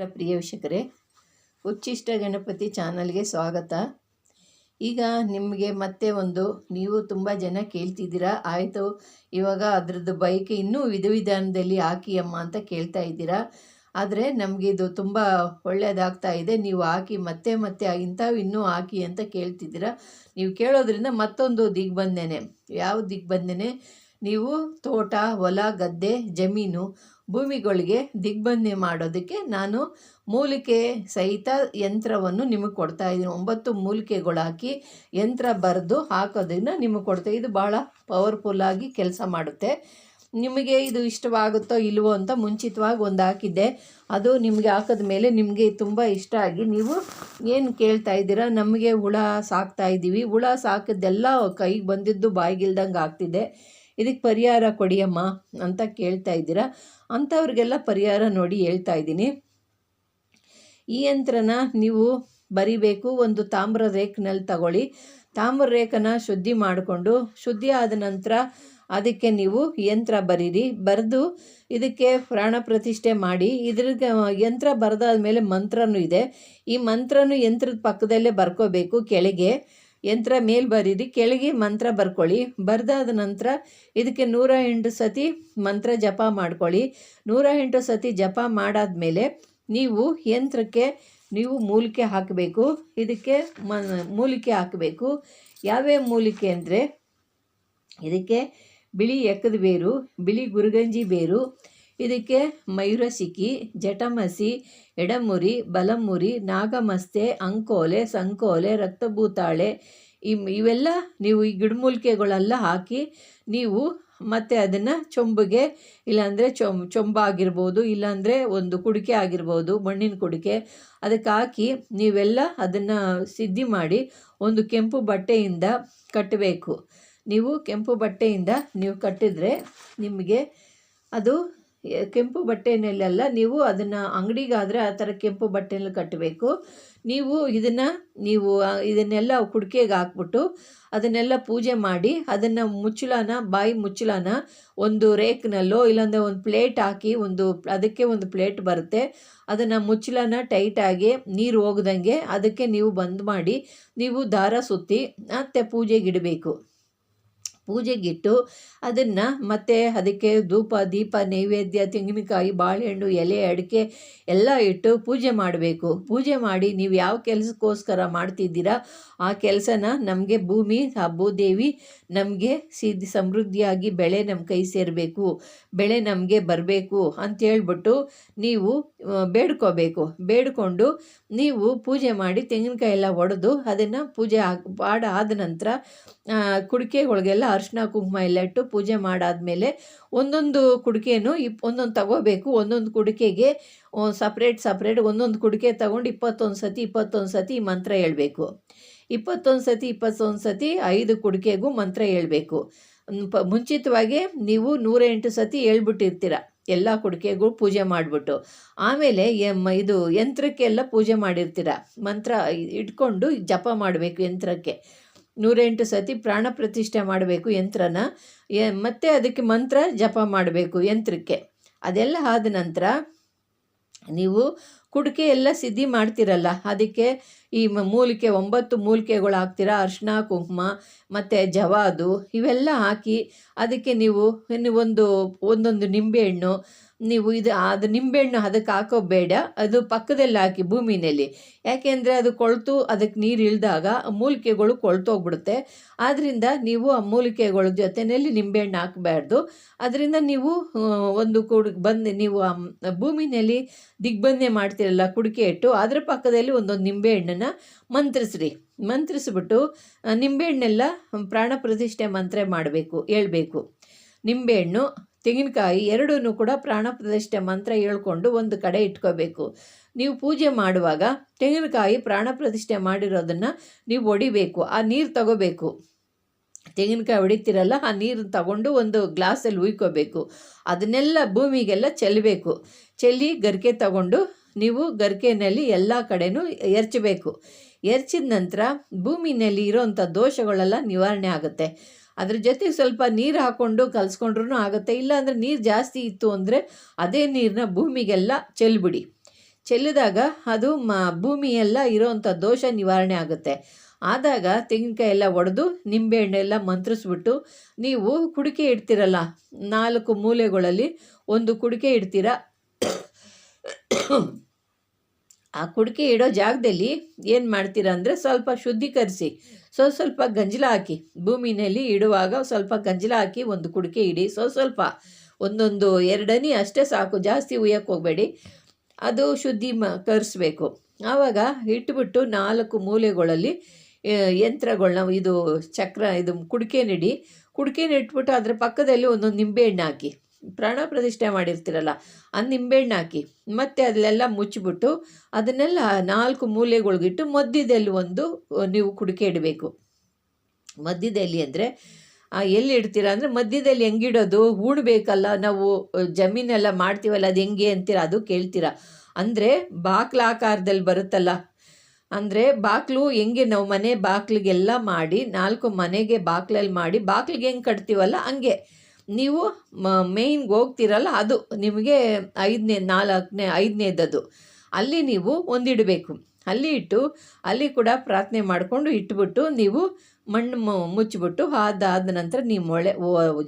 ನಮಸ್ಕಾರ ಪ್ರಿಯ ವೀಕ್ಷಕರೇ. ಉಚ್ಚಿಷ್ಟ ಗಣಪತಿ ಚಾನಲ್ಗೆ ಸ್ವಾಗತ. ಈಗ ನಿಮಗೆ ಮತ್ತೆ ಒಂದು, ನೀವು ತುಂಬ ಜನ ಕೇಳ್ತಿದ್ದೀರಾ, ಆಯಿತು, ಇವಾಗ ಅದರದ್ದು ಬೈಕ್ ಇನ್ನೂ ವಿಧ ವಿಧಾನದಲ್ಲಿ ಹಾಕಿ ಅಮ್ಮ ಅಂತ ಕೇಳ್ತಾ ಇದ್ದೀರಾ. ಆದರೆ ನಮಗೆ ಇದು ತುಂಬ ಒಳ್ಳೆಯದಾಗ್ತಾ ಇದೆ, ನೀವು ಹಾಕಿ ಮತ್ತೆ ಮತ್ತೆ ಇಂಥವು ಇನ್ನೂ ಹಾಕಿ ಅಂತ ಕೇಳ್ತಿದ್ದೀರಾ. ನೀವು ಕೇಳೋದ್ರಿಂದ ಮತ್ತೊಂದು ದಿಗ್ ಬಂದೇನೆ. ಯಾವ ದಿಗ್ಬಂಧನೆ ನೀವು ತೋಟ, ಹೊಲ, ಗದ್ದೆ, ಜಮೀನು ಭೂಮಿಗಳಿಗೆ ದಿಗ್ಬಂಧನೆ ಮಾಡೋದಕ್ಕೆ ನಾನು ಮೂಲಿಕೆ ಸಹಿತ ಯಂತ್ರವನ್ನು ನಿಮಗೆ ಕೊಡ್ತಾ ಇದ್ದೀನಿ. ಒಂಬತ್ತು ಮೂಲಿಕೆಗಳು ಹಾಕಿ ಯಂತ್ರ ಬರೆದು ಹಾಕೋದನ್ನು ನಿಮಗೆ ಕೊಡ್ತಾ ಇದು ಭಾಳ ಪವರ್ಫುಲ್ಲಾಗಿ ಕೆಲಸ ಮಾಡುತ್ತೆ. ನಿಮಗೆ ಇದು ಇಷ್ಟವಾಗುತ್ತೋ ಇಲ್ವೋ ಅಂತ ಮುಂಚಿತವಾಗಿ ಒಂದು ಹಾಕಿದ್ದೆ. ಅದು ನಿಮಗೆ ಹಾಕಿದ ಮೇಲೆ ನಿಮಗೆ ತುಂಬ ಇಷ್ಟ ಆಗಿ ನೀವು ಏನು ಕೇಳ್ತಾ ಇದ್ದೀರಾ? ನಮಗೆ ಹುಳ ಸಾಕ್ತಾ ಇದ್ದೀವಿ ಹುಳ ಸಾಕಿದ್ದೆಲ್ಲ ಕೈಗೆ ಬಂದಿದ್ದು ಬಾಯಿಗಿಲ್ದಂಗೆ ಆಗ್ತಿದೆ. ಇದಕ್ಕೆ ಪರಿಹಾರ ಕೊಡಿಯಮ್ಮ ಅಂತ ಕೇಳ್ತಾ ಇದ್ದೀರಾ? ಅಂಥವ್ರಿಗೆಲ್ಲ ಪರಿಹಾರ ನೋಡಿ ಹೇಳ್ತಾ ಇದ್ದೀನಿ. ಈ ಯಂತ್ರನ ನೀವು ಬರಿಬೇಕು, ಒಂದು ತಾಮ್ರ ರೇಖನಲ್ಲಿ ತಗೊಳ್ಳಿ. ತಾಮ್ರ ರೇಖನ ಶುದ್ಧಿ ಮಾಡಿಕೊಂಡು, ಶುದ್ಧಿ ಆದ ನಂತರ ಅದಕ್ಕೆ ನೀವು ಯಂತ್ರ ಬರೀರಿ. ಬರೆದು ಇದಕ್ಕೆ ಪ್ರಾಣ ಪ್ರತಿಷ್ಠೆ ಮಾಡಿ. ಇದ್ರಿಗೆ ಯಂತ್ರ ಬರೆದಾದ ಮೇಲೆ ಮಂತ್ರನೂ ಇದೆ. ಈ ಮಂತ್ರನೂ ಯಂತ್ರದ ಪಕ್ಕದಲ್ಲೇ ಬರ್ಕೋಬೇಕು ಕೆಳಗೆ. ಯಂತ್ರ ಮೇಲ್ ಬರೀರಿ, ಕೆಳಗೆ ಮಂತ್ರ ಬರ್ಕೊಳ್ಳಿ. ಬರೆದಾದ ನಂತರ ಇದಕ್ಕೆ ನೂರ ಎಂಟು ಸತಿ ಮಂತ್ರ ಜಪ ಮಾಡ್ಕೊಳ್ಳಿ. ನೂರ ಎಂಟು ಸತಿ ಜಪ ಮಾಡಾದ್ಮೇಲೆ ನೀವು ಯಂತ್ರಕ್ಕೆ ನೀವು ಮೂಲಿಕೆ ಹಾಕಬೇಕು. ಇದಕ್ಕೆ ಮ ಮೂಲಿಕೆ ಹಾಕಬೇಕು. ಯಾವ್ಯಾವ ಮೂಲಿಕೆ ಅಂದರೆ, ಇದಕ್ಕೆ ಬಿಳಿ ಎಕ್ಕದ ಬೇರು, ಬಿಳಿ ಗುರುಗಂಜಿ ಬೇರು ಇದಕ್ಕೆ ಮಯೂರಶಿಖಿ ಜಟಮಸಿ ಎಡಮುರಿ, ಬಲಮುರಿ, ನಾಗಮಸ್ತೆ, ಅಂಕೋಲೆ, ಸಂಕೋಲೆ, ರಕ್ತಭೂತಾಳೆ ಇವೆಲ್ಲ ನೀವು ಈ ಗಿಡಮೂಲಿಕೆಗಳೆಲ್ಲ ಹಾಕಿ ನೀವು ಮತ್ತು ಅದನ್ನು ಚೊಂಬಿಗೆ, ಇಲ್ಲಾಂದರೆ ಚೊಂ ಆಗಿರ್ಬೋದು ಇಲ್ಲಾಂದರೆ ಒಂದು ಕುಡಿಕೆ ಆಗಿರ್ಬೋದು, ಮಣ್ಣಿನ ಕುಡಿಕೆ ಅದಕ್ಕೆ ಹಾಕಿ ನೀವೆಲ್ಲ ಅದನ್ನು ಸಿದ್ಧಿ ಮಾಡಿ ಒಂದು ಕೆಂಪು ಬಟ್ಟೆಯಿಂದ ಕಟ್ಟಬೇಕು. ನೀವು ಕೆಂಪು ಬಟ್ಟೆಯಿಂದ ನೀವು ಕಟ್ಟಿದರೆ ನಿಮಗೆ ಅದು ಕೆಂಪು ಬಟ್ಟೆಯಲ್ಲೆಲ್ಲ ನೀವು ಅದನ್ನು ಅಂಗಡಿಗಾದರೆ ಆ ಥರ ಕೆಂಪು ಬಟ್ಟೆಯಲ್ಲಿ ಕಟ್ಟಬೇಕು. ನೀವು ಇದನ್ನು, ನೀವು ಇದನ್ನೆಲ್ಲ ಕುಡಿಕೆಗೆ ಹಾಕ್ಬಿಟ್ಟು ಅದನ್ನೆಲ್ಲ ಪೂಜೆ ಮಾಡಿ, ಅದನ್ನು ಮುಚ್ಚಳನ, ಬಾಯಿ ಮುಚ್ಚಳನ ಒಂದು ರೇಕ್ನಲ್ಲೋ, ಇಲ್ಲಾಂದರೆ ಒಂದು ಪ್ಲೇಟ್ ಹಾಕಿ ಒಂದು, ಅದಕ್ಕೆ ಒಂದು ಪ್ಲೇಟ್ ಬರುತ್ತೆ. ಅದನ್ನು ಮುಚ್ಚಳನ ಟೈಟಾಗಿ ನೀರು ಹೋಗ್ದಂಗೆ ಅದಕ್ಕೆ ನೀವು ಬಂದ್ ಮಾಡಿ, ನೀವು ದಾರ ಸುತ್ತಿ ಮತ್ತೆ ಪೂಜೆಗಿಡಬೇಕು ಪೂಜೆಗಿಟ್ಟು ಅದನ್ನು ಮತ್ತೆ ಅದಕ್ಕೆ ಧೂಪ, ದೀಪ, ನೈವೇದ್ಯ, ತೆಂಗಿನಕಾಯಿ, ಬಾಳೆಹಣ್ಣು, ಎಲೆ, ಅಡಿಕೆ ಎಲ್ಲ ಇಟ್ಟು ಪೂಜೆ ಮಾಡಬೇಕು. ಪೂಜೆ ಮಾಡಿ ನೀವು ಯಾವ ಕೆಲಸಕ್ಕೋಸ್ಕರ ಮಾಡ್ತಿದ್ದೀರಾ, ಆ ಕೆಲಸನ ನಮಗೆ ಭೂಮಿ, ಆ ಭೂದೇವಿ ನಮಗೆ ಸಿದ್ಧಿ ಸಮೃದ್ಧಿಯಾಗಿ ಬೆಳೆ ನಮ್ಮ ಕೈ ಸೇರಬೇಕು, ಬೆಳೆ ನಮಗೆ ಬರಬೇಕು ಅಂತೇಳ್ಬಿಟ್ಟು ನೀವು ಬೇಡ್ಕೋಬೇಕು. ಬೇಡ್ಕೊಂಡು ನೀವು ಪೂಜೆ ಮಾಡಿ ತೆಂಗಿನಕಾಯಿ ಎಲ್ಲ ಒಡೆದು ಅದನ್ನು ಪೂಜೆ ಆದ ನಂತರ ಕುಡಿಕೆಗಳಿಗೆಲ್ಲ ಅರಿಶಿನ ಕುಂಕುಮ ಎಲ್ಲ ಇಟ್ಟು ಪೂಜೆ ಮಾಡಾದಮೇಲೆ ಒಂದೊಂದು ಕುಡಿಕೆನೂ ಇಪ್, ಒಂದೊಂದು ತಗೋಬೇಕು. ಒಂದೊಂದು ಕುಡಿಕೆಗೆ ಸಪ್ರೇಟ್ ಸಪ್ರೇಟ್ ಒಂದೊಂದು ಕುಡಿಕೆ ತಗೊಂಡು ಇಪ್ಪತ್ತೊಂದು ಸತಿ ಇಪ್ಪತ್ತೊಂದು ಸತಿ ಮಂತ್ರ ಹೇಳಬೇಕು. ಇಪ್ಪತ್ತೊಂದು ಸತಿ ಇಪ್ಪತ್ತೊಂದು ಸತಿ ಐದು ಕುಡಿಕೆಗೂ ಮಂತ್ರ ಹೇಳಬೇಕು. ಪ, ಮುಂಚಿತವಾಗಿ ನೀವು ನೂರ ಎಂಟು ಸತಿ ಹೇಳ್ಬಿಟ್ಟಿರ್ತೀರ. ಎಲ್ಲ ಕುಡಿಕೆಗೂ ಪೂಜೆ ಮಾಡಿಬಿಟ್ಟು. ಆಮೇಲೆ ಎಂ, ಇದು ಯಂತ್ರಕ್ಕೆಲ್ಲ ಪೂಜೆ ಮಾಡಿರ್ತೀರ. ಮಂತ್ರ ಇಟ್ಕೊಂಡು ಜಪ ಮಾಡಬೇಕು ಯಂತ್ರಕ್ಕೆ. ನೂರೆಂಟು ಸತಿ ಪ್ರಾಣ ಪ್ರತಿಷ್ಠೆ ಮಾಡಬೇಕು ಯಂತ್ರನ. ಮತ್ತು ಅದಕ್ಕೆ ಮಂತ್ರ ಜಪ ಮಾಡಬೇಕು ಯಂತ್ರಕ್ಕೆ. ಅದೆಲ್ಲ ಆದ ನಂತರ ನೀವು ಕುಡಿಕೆ ಎಲ್ಲ ಸಿದ್ಧಿ ಮಾಡ್ತಿರಲ್ಲ, ಅದಕ್ಕೆ ಈ ಮೂಲಿಕೆ, ಒಂಬತ್ತು ಮೂಲಿಕೆಗಳು ಹಾಕ್ತೀರಾ ಅರ್ಶಿನ ಕುಂಕುಮ, ಮತ್ತು ಜವಾದು, ಇವೆಲ್ಲ ಹಾಕಿ ಅದಕ್ಕೆ ನೀವು ಒಂದು, ಒಂದೊಂದು ನಿಂಬೆಹಣ್ಣು, ನೀವು ಇದು, ಅದು ನಿಂಬೆಹಣ್ಣು ಅದಕ್ಕೆ ಹಾಕೋಬೇಡ. ಅದು ಪಕ್ಕದಲ್ಲಿ ಹಾಕಿ ಭೂಮಿನಲ್ಲಿ. ಯಾಕೆಂದರೆ ಅದು ಕೊಳ್ತು, ಅದಕ್ಕೆ ನೀರು ಇಳಿದಾಗ ಮೂಲಿಕೆಗಳು ಕೊಳ್ತೋಗ್ಬಿಡುತ್ತೆ. ಆದ್ದರಿಂದ ನೀವು ಆ ಮೂಲಿಕೆಗಳ ಜೊತೆಯಲ್ಲಿ ನಿಂಬೆಹಣ್ಣು ಹಾಕಬಾರ್ದು. ಅದರಿಂದ ನೀವು ಒಂದು ಕುಡ್ ಬಂದು, ನೀವು ಭೂಮಿನಲ್ಲಿ ದಿಗ್ಬಂಧನೆ ಮಾಡ್ತಿರಲ್ಲ ಕುಡಿಕೆ ಇಟ್ಟು, ಅದರ ಪಕ್ಕದಲ್ಲಿ ಒಂದೊಂದು ನಿಂಬೆಹಣ್ಣನ್ನು ಮಂತ್ರಿಸ್ರಿ. ಮಂತ್ರಿಸ್ಬಿಟ್ಟು ನಿಂಬೆಹಣ್ಣೆಲ್ಲ ಪ್ರಾಣ ಪ್ರತಿಷ್ಠೆ ಮಂತ್ರ ಮಾಡಬೇಕು, ಹೇಳ್ಬೇಕು. ನಿಂಬೆಹಣ್ಣು, ತೆಂಗಿನಕಾಯಿ ಎರಡೂ ಕೂಡ ಪ್ರಾಣ ಪ್ರತಿಷ್ಠೆ ಮಂತ್ರ ಹೇಳ್ಕೊಂಡು ಒಂದು ಕಡೆ ಇಟ್ಕೋಬೇಕು. ನೀವು ಪೂಜೆ ಮಾಡುವಾಗ ತೆಂಗಿನಕಾಯಿ ಪ್ರಾಣ ಪ್ರತಿಷ್ಠೆ ಮಾಡಿರೋದನ್ನು ನೀವು ಒಡಿಬೇಕು, ಆ ನೀರು ತಗೋಬೇಕು. ತೆಂಗಿನಕಾಯಿ ಹೊಡಿತೀರಲ್ಲ, ಆ ನೀರನ್ನು ತಗೊಂಡು ಒಂದು ಗ್ಲಾಸಲ್ಲಿ ಉಯ್ಕೋಬೇಕು. ಅದನ್ನೆಲ್ಲ ಭೂಮಿಗೆಲ್ಲ ಚೆಲ್ಲಬೇಕು ಚೆಲ್ಲಿ ಗರಿಕೆ ತಗೊಂಡು ನೀವು ಗರ್ಕೆಯಲ್ಲಿ ಎಲ್ಲ ಕಡೆನೂ ಎರಚಬೇಕು. ಎರಚಿದ ನಂತರ ಭೂಮಿನಲ್ಲಿ ಇರೋವಂಥ ದೋಷಗಳೆಲ್ಲ ನಿವಾರಣೆ ಆಗುತ್ತೆ. ಅದ್ರ ಜೊತೆಗೆ ಸ್ವಲ್ಪ ನೀರು ಹಾಕ್ಕೊಂಡು ಕಲಿಸ್ಕೊಂಡ್ರೂ ಆಗುತ್ತೆ. ಇಲ್ಲಾಂದರೆ ನೀರು ಜಾಸ್ತಿ ಇತ್ತು ಅಂದರೆ ಅದೇ ನೀರನ್ನ ಭೂಮಿಗೆಲ್ಲ ಚೆಲ್ಬಿಡಿ. ಚೆಲ್ಲಿದಾಗ ಅದು ಮ, ಭೂಮಿಯೆಲ್ಲ ಇರೋವಂಥ ದೋಷ ನಿವಾರಣೆ ಆಗುತ್ತೆ. ಆದಾಗ ತೆಂಗಿನಕಾಯಿ ಎಲ್ಲ ಒಡೆದು ನಿಂಬೆಹಣ್ಣೆಲ್ಲ ಮಂತ್ರಿಸ್ಬಿಟ್ಟು ನೀವು ಕುಡಿಕೆ ಇಡ್ತೀರಲ್ಲ, ನಾಲ್ಕು ಮೂಲೆಗಳಲ್ಲಿ ಒಂದು ಕುಡಿಕೆ ಇಡ್ತೀರ ಆ ಕುಡಿಕೆ ಇಡೋ ಜಾಗದಲ್ಲಿ ಏನು ಮಾಡ್ತೀರಾ ಅಂದರೆ ಸ್ವಲ್ಪ ಶುದ್ಧೀಕರಿಸಿ. ಸ್ವಲ್ಪ ಸ್ವಲ್ಪ ಗಂಜಲ ಹಾಕಿ. ಭೂಮಿನಲ್ಲಿ ಇಡುವಾಗ ಸ್ವಲ್ಪ ಗಂಜಲ ಹಾಕಿ ಒಂದು ಕುಡಿಕೆ ಇಡಿ. ಸ್ವಲ್ಪ ಸ್ವಲ್ಪ ಒಂದೊಂದು ಎರಡನಿ ಅಷ್ಟೇ ಸಾಕು. ಜಾಸ್ತಿ ಉಯ್ಯಕ್ಕೆ ಹೋಗಬೇಡಿ. ಅದು ಶುದ್ಧಿ ಮ, ಕರೆಸ್ಬೇಕು. ಆವಾಗ ಇಟ್ಬಿಟ್ಟು ನಾಲ್ಕು ಮೂಲೆಗಳಲ್ಲಿ ಯಂತ್ರಗಳನ್ನ ಯಂತ್ರಗಳ್ನ ಇದು ಚಕ್ರ, ಇದು ಕುಡಿಕೆನಿಡಿ ಕುಡಿಕೆನ ಇಟ್ಬಿಟ್ಟು ಅದರ ಪಕ್ಕದಲ್ಲಿ ಒಂದೊಂದು ನಿಂಬೆಹಣ್ಣು ಹಾಕಿ. ಪ್ರಾಣ ಪ್ರತಿಷ್ಠೆ ಮಾಡಿರ್ತೀರಲ್ಲ ಆ ನಿಂಬೆಹಣ್ಣು ಹಾಕಿ, ಮತ್ತೆ ಅದನ್ನೆಲ್ಲ ಮುಚ್ಚಿಬಿಟ್ಟು ಅದನ್ನೆಲ್ಲ ನಾಲ್ಕು ಮೂಲೆಗಳಿಗಿಟ್ಟು ಮಧ್ಯದಲ್ಲಿ ಒಂದು ನೀವು ಕುಡಿಕೆ ಇಡಬೇಕು. ಮಧ್ಯದಲ್ಲಿ ಅಂದರೆ ಎಲ್ಲಿ ಇಡ್ತೀರಾ ಅಂದರೆ ಮಧ್ಯದಲ್ಲಿ ಹೆಂಗಿಡೋದು, ಹೂಣಬೇಕಲ್ಲ, ನಾವು ಜಮೀನೆಲ್ಲ ಮಾಡ್ತೀವಲ್ಲ, ಅದು ಹೆಂಗೆ ಅಂತೀರ, ಅದು ಕೇಳ್ತೀರ. ಅಂದರೆ ಬಾಕ್ಲ ಆಕಾರದಲ್ಲಿ ಬರುತ್ತಲ್ಲ, ಅಂದರೆ ಬಾಕ್ಲು ಹೆಂಗೆ ನಾವು ಮನೆ ಬಾಕ್ಲಿಗೆಲ್ಲ ಮಾಡಿ, ನಾಲ್ಕು ಮನೆಗೆ ಬಾಕ್ಲಲ್ಲಿ ಮಾಡಿ, ಬಾಕ್ಲಿಗೆ ಹೆಂಗೆ ಕಟ್ತೀವಲ್ಲ, ಹಂಗೆ. ನೀವು ಮೇಯ್ನ್ಗೆ ಹೋಗ್ತೀರಲ್ಲ, ಅದು ನಿಮಗೆ ಐದನೇ, ನಾಲ್ಕನೇ, ಐದನೇದದು. ಅಲ್ಲಿ ನೀವು ಒಂದಿಡಬೇಕು ಅಲ್ಲಿ ಇಟ್ಟು, ಅಲ್ಲಿ ಕೂಡ ಪ್ರಾರ್ಥನೆ ಮಾಡಿಕೊಂಡು ಇಟ್ಬಿಟ್ಟು ನೀವು ಮಣ್ಣು ಮುಚ್ಚಿಬಿಟ್ಟು ಅದಾದ ನಂತರ ನೀವು ಒಳ್ಳೆ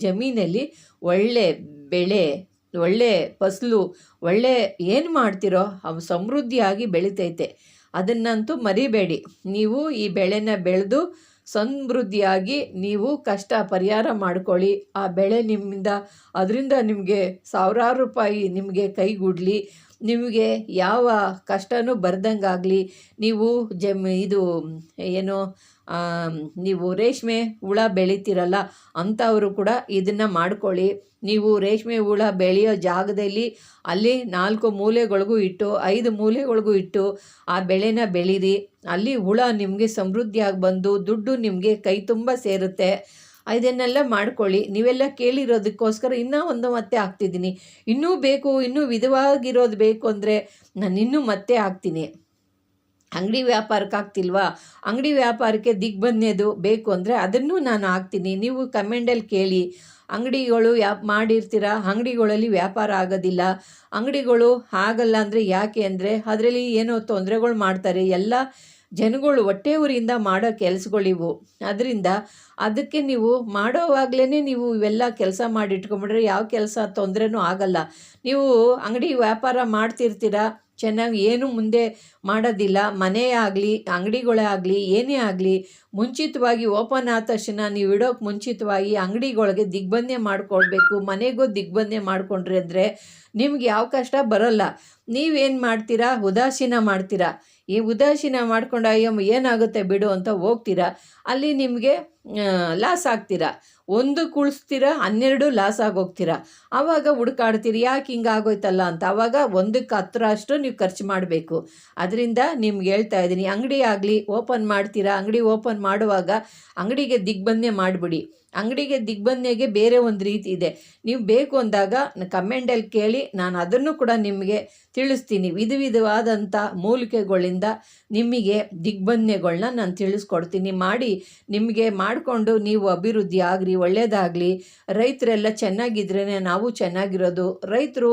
ಜಮೀನಲ್ಲಿ ಒಳ್ಳೆ ಬೆಳೆ, ಒಳ್ಳೆ ಫಸಲು, ಒಳ್ಳೆ ಏನು ಮಾಡ್ತಿರೋ ಅವು ಸಮೃದ್ಧಿಯಾಗಿ ಬೆಳಿತೈತೆ. ಅದನ್ನಂತೂ ಮರಿಬೇಡಿ. ನೀವು ಈ ಬೆಳೆನ ಬೆಳೆದು ಸಮೃದ್ಧಿಯಾಗಿ ನೀವು ಕಷ್ಟ ಪರಿಹಾರ ಮಾಡ್ಕೊಳ್ಳಿ. ಆ ಬೆಳೆ ನಿಮ್ಮಿಂದ, ಅದರಿಂದ ನಿಮಗೆ ಸಾವಿರಾರು ರೂಪಾಯಿ ನಿಮಗೆ ಕೈಗೂಡಲಿ. ನಿಮಗೆ ಯಾವ ಕಷ್ಟನೂ ಬರ್ದಂಗಾಗಲಿ. ನೀವು ಜಮ್, ಇದು, ಏನು ನೀವು ರೇಷ್ಮೆ ಹುಳ ಬೆಳಿತೀರಲ್ಲ ಅಂಥವರು ಕೂಡ ಇದನ್ನು ಮಾಡ್ಕೊಳ್ಳಿ. ನೀವು ರೇಷ್ಮೆ ಹುಳ ಬೆಳೆಯೋ ಜಾಗದಲ್ಲಿ ಅಲ್ಲಿ ನಾಲ್ಕು ಮೂಲೆಗಳಿಗೂ ಇಟ್ಟು, ಐದು ಮೂಲೆಗಳಿಗೂ ಇಟ್ಟು ಆ ಬೆಳೆನ ಬೆಳೀರಿ. ಅಲ್ಲಿ ಹುಳ ನಿಮಗೆ ಸಮೃದ್ಧಿಯಾಗಿ ಬಂದು ದುಡ್ಡು ನಿಮಗೆ ಕೈ ತುಂಬ ಸೇರುತ್ತೆ. ಇದನ್ನೆಲ್ಲ ಮಾಡ್ಕೊಳ್ಳಿ. ನೀವೆಲ್ಲ ಕೇಳಿರೋದಕ್ಕೋಸ್ಕರ ಇನ್ನೂ ಒಂದು ಮತ್ತೆ ಹಾಕ್ತಿದ್ದೀನಿ. ಇನ್ನೂ ಬೇಕು, ಇನ್ನೂ ವಿಧವಾಗಿರೋದು ಬೇಕು ಅಂದರೆ ನಾನು ಇನ್ನೂ ಮತ್ತೆ ಹಾಕ್ತೀನಿ. ಅಂಗಡಿ ವ್ಯಾಪಾರಕ್ಕೆ ಆಗ್ತಿಲ್ವಾ ಅಂಗಡಿ ವ್ಯಾಪಾರಕ್ಕೆ ದಿಗ್ಬಂಧನೆದು ಬೇಕು ಅಂದರೆ ಅದನ್ನು ನಾನು ಹಾಕ್ತೀನಿ. ನೀವು ಕಮೆಂಡಲ್ಲಿ ಕೇಳಿ. ಅಂಗಡಿಗಳು ಯಾ ಮಾಡಿರ್ತೀರ? ಅಂಗಡಿಗಳಲ್ಲಿ ವ್ಯಾಪಾರ ಆಗೋದಿಲ್ಲ. ಅಂಗಡಿಗಳು ಆಗಲ್ಲ ಅಂದರೆ ಯಾಕೆ ಅಂದರೆ ಅದರಲ್ಲಿ ಏನೋ ತೊಂದರೆಗಳು ಮಾಡ್ತಾರೆ. ಎಲ್ಲ ಜನಗಳು ಹೊಟ್ಟೆ ಊರಿಂದ ಮಾಡೋ ಕೆಲಸಗಳಿವು ಅದರಿಂದ ಅದಕ್ಕೆ ನೀವು ಮಾಡೋವಾಗಲೇ ನೀವು ಇವೆಲ್ಲ ಕೆಲಸ ಮಾಡಿಟ್ಕೊಂಬಿಟ್ರೆ ಯಾವ ಕೆಲಸ ತೊಂದರೆನೂ ಆಗಲ್ಲ. ನೀವು ಅಂಗಡಿ ವ್ಯಾಪಾರ ಮಾಡ್ತಿರ್ತೀರ? ಚೆನ್ನಾಗಿ ಏನು ಮುಂದೆ ಮಾಡೋದಿಲ್ಲ. ಮನೆ ಆಗಲಿ, ಅಂಗಡಿಗಳೇ ಆಗಲಿ, ಏನೇ ಆಗಲಿ, ಮುಂಚಿತವಾಗಿ ಓಪನ್ ಆದ ತಕ್ಷಣ ನೀವು ಇಡೋಕ್ಕೆ ಮುಂಚಿತವಾಗಿ ಅಂಗಡಿಗಳಿಗೆ ದಿಗ್ಬಂದೆ ಮಾಡಿಕೊಳ್ಬೇಕು. ಮನೆಗೂ ದಿಗ್ಬಂಧೆ ಮಾಡಿಕೊಂಡ್ರೆ ಅಂದರೆ ನಿಮ್ಗೆ ಯಾವ ಕಷ್ಟ ಬರೋಲ್ಲ. ನೀವೇನು ಮಾಡ್ತೀರಾ? ಉದಾಸೀನ ಮಾಡ್ತೀರಾ? ಈ ಉದಾಸೀನ ಮಾಡ್ಕೊಂಡು ಅಯ್ಯಮ್ಮ ಏನಾಗುತ್ತೆ ಬಿಡು ಅಂತ ಹೋಗ್ತೀರಾ? ಅಲ್ಲಿ ನಿಮಗೆ ಲಾಸ್ ಆಗ್ತೀರಾ? ಒಂದು ಕುಳಿಸ್ತೀರ, ಹನ್ನೆರಡು ಲಾಸ್ ಆಗೋಗ್ತೀರ? ಆವಾಗ ಹುಡುಕಾಡ್ತೀರಿ, ಯಾಕೆ ಹಿಂಗೆ ಆಗೋಯ್ತಲ್ಲ ಅಂತ. ಆವಾಗ ಒಂದಕ್ಕೆ ಹತ್ರ ಅಷ್ಟು ನೀವು ಖರ್ಚು ಮಾಡಬೇಕು. ಅದರಿಂದ ನಿಮ್ಗೆ ಹೇಳ್ತಾ ಇದ್ದೀನಿ, ಅಂಗಡಿ ಆಗಲಿ ಓಪನ್ ಮಾಡ್ತೀರಾ? ಅಂಗಡಿ ಓಪನ್ ಮಾಡುವಾಗ ಅಂಗಡಿಗೆ ದಿಗ್ಬಂದನೆ ಮಾಡಿಬಿಡಿ. ಅಂಗಡಿಗೆ ದಿಗ್ಬಂಧನೆಗೆ ಬೇರೆ ಒಂದು ರೀತಿ ಇದೆ. ನೀವು ಬೇಕು ಅಂದಾಗ ಕಮೆಂಟಲ್ಲಿ ಕೇಳಿ, ನಾನು ಅದನ್ನು ಕೂಡ ನಿಮಗೆ ತಿಳಿಸ್ತೀನಿ. ವಿಧ ವಿಧವಾದಂಥ ಮೂಲಿಕೆಗಳಿಂದ ನಿಮಗೆ ದಿಗ್ಬಂಧನೆಗಳನ್ನ ನಾನು ತಿಳಿಸ್ಕೊಡ್ತೀನಿ. ಮಾಡಿ ನಿಮಗೆ ಮಾಡಿಕೊಂಡು ನೀವು ಅಭಿವೃದ್ಧಿ ಆಗಲಿ ಒಳ್ಳೆಯದಾಗಲಿ ರೈತರೆಲ್ಲ ಚೆನ್ನಾಗಿದ್ರೇ ನಾವು ಚೆನ್ನಾಗಿರೋದು. ರೈತರು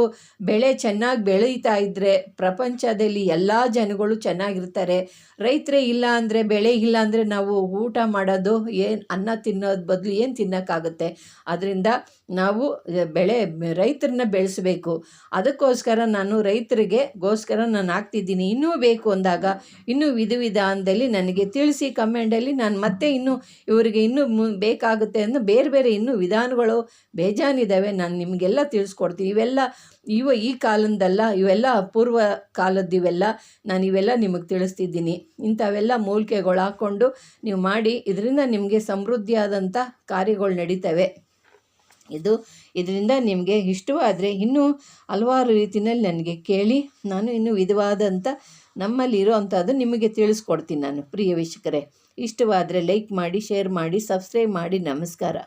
ಬೆಳೆ ಚೆನ್ನಾಗಿ ಬೆಳೀತಾ ಇದ್ದರೆ ಪ್ರಪಂಚದಲ್ಲಿ ಎಲ್ಲ ಜನಗಳು ಚೆನ್ನಾಗಿರ್ತಾರೆ. ರೈತರೇ ಇಲ್ಲ ಅಂದರೆ, ಬೆಳೆ ಇಲ್ಲ ಅಂದರೆ ನಾವು ಊಟ ಮಾಡೋದು ಏನು, ಅನ್ನ ತಿನ್ನೋದು ಬದಲು ಏನು ತಿನ್ನೋಕ್ಕಾಗುತ್ತೆ? ಅದರಿಂದ ನಾವು ಬೆಳೆ, ರೈತರನ್ನ ಬೆಳೆಸಬೇಕು. ಅದಕ್ಕೋಸ್ಕರ ನಾನು ರೈತರಿಗೆ ಗೋಸ್ಕರ ನಾನು ಹಾಕ್ತಿದ್ದೀನಿ. ಇನ್ನೂ ಬೇಕು ಅಂದಾಗ, ಇನ್ನೂ ವಿಧ ವಿಧಾನದಲ್ಲಿ ನನಗೆ ತಿಳಿಸಿ ಕಮೆಂಟಲ್ಲಿ ನಾನು ಮತ್ತೆ ಇನ್ನೂ ಇವರಿಗೆ ಇನ್ನೂ ಮು, ಬೇಕಾಗುತ್ತೆ ಅಂದರೆ ಬೇರೆ ಬೇರೆ ಇನ್ನೂ ವಿಧಾನಗಳು ಬೇಜಾನಿದ್ದಾವೆ ನಾನು ನಿಮಗೆಲ್ಲ ತಿಳಿಸ್ಕೊಡ್ತೀನಿ. ಇವೆಲ್ಲ ಇವ ಈ ಕಾಲದಲ್ಲ, ಇವೆಲ್ಲ ಪೂರ್ವ ಕಾಲದ್ದು ಇವೆಲ್ಲ. ನಾನು ಇವೆಲ್ಲ ನಿಮಗೆ ತಿಳಿಸ್ತಿದ್ದೀನಿ. ಇಂಥವೆಲ್ಲ ಮೂಲಿಕೆಗಳು ಹಾಕ್ಕೊಂಡು ನೀವು ಮಾಡಿ, ಇದರಿಂದ ನಿಮಗೆ ಸಮೃದ್ಧಿಯಾದಂಥ ಕಾರ್ಯಗಳು ನಡೀತವೆ. ಇದು ಇದರಿಂದ ನಿಮಗೆ ಇಷ್ಟವಾದರೆ ಇನ್ನೂ ಹಲವಾರು ರೀತಿಯಲ್ಲಿ ನನಗೆ ಕೇಳಿ, ನಾನು ಇನ್ನೂ ವಿಧವಾದಂಥ ನಮ್ಮಲ್ಲಿ ಇರೋವಂಥದ್ದು ನಿಮಗೆ ತಿಳಿಸ್ಕೊಡ್ತೀನಿ ನಾನು. ಪ್ರಿಯ ವೀಕ್ಷಕರೇ, ಇಷ್ಟವಾದರೆ ಲೈಕ್ ಮಾಡಿ ಶೇರ್ ಮಾಡಿ ಸಬ್ಸ್ಕ್ರೈಬ್ ಮಾಡಿ, ನಮಸ್ಕಾರ.